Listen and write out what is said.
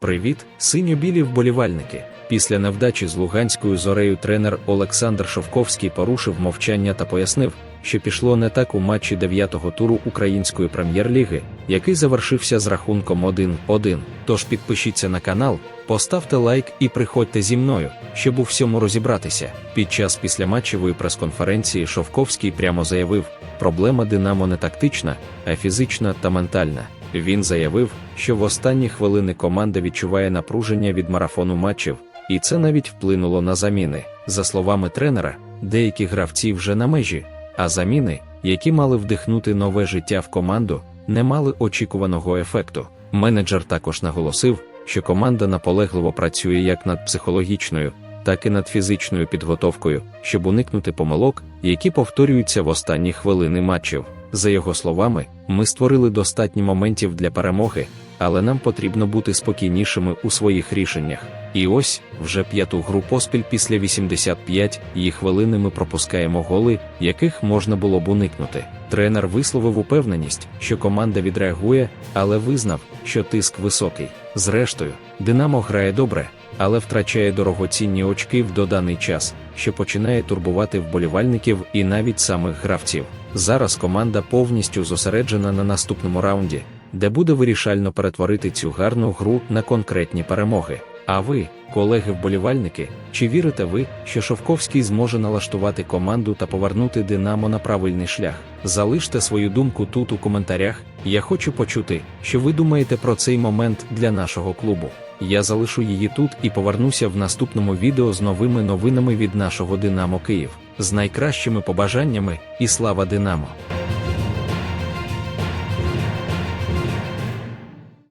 Привіт, синьо-білі вболівальники. Після невдачі з Луганською зорею тренер Олександр Шовковський порушив мовчання та пояснив, що пішло не так у матчі дев'ятого туру Української прем'єр-ліги, який завершився з рахунком 1-1. Тож підпишіться на канал, поставте лайк і приходьте зі мною, щоб у всьому розібратися. Під час післяматчевої прес-конференції Шовковський прямо заявив, проблема Динамо не тактична, а фізична та ментальна. Він заявив, що в останні хвилини команда відчуває напруження від марафону матчів, і це навіть вплинуло на заміни. За словами тренера, деякі гравці вже на межі, а заміни, які мали вдихнути нове життя в команду, не мали очікуваного ефекту. Менеджер також наголосив, що команда наполегливо працює як над психологічною, так і над фізичною підготовкою, щоб уникнути помилок, які повторюються в останні хвилини матчів. За його словами, ми створили достатньо моментів для перемоги, але нам потрібно бути спокійнішими у своїх рішеннях. І ось вже п'яту гру поспіль після 85 її хвилини ми пропускаємо голи, яких можна було б уникнути. Тренер висловив упевненість, що команда відреагує, але визнав, що тиск високий. Зрештою, Динамо грає добре, але втрачає дорогоцінні очки в доданий час, що починає турбувати вболівальників і навіть самих гравців. Зараз команда повністю зосереджена на наступному раунді, де буде вирішально перетворити цю гарну гру на конкретні перемоги. А ви, колеги-вболівальники, чи вірите ви, що Шовковський зможе налаштувати команду та повернути Динамо на правильний шлях? Залиште свою думку тут у коментарях. Я хочу почути, що ви думаєте про цей момент для нашого клубу. Я залишу її тут і повернуся в наступному відео з новими новинами від нашого Динамо Київ, з найкращими побажаннями і слава Динамо!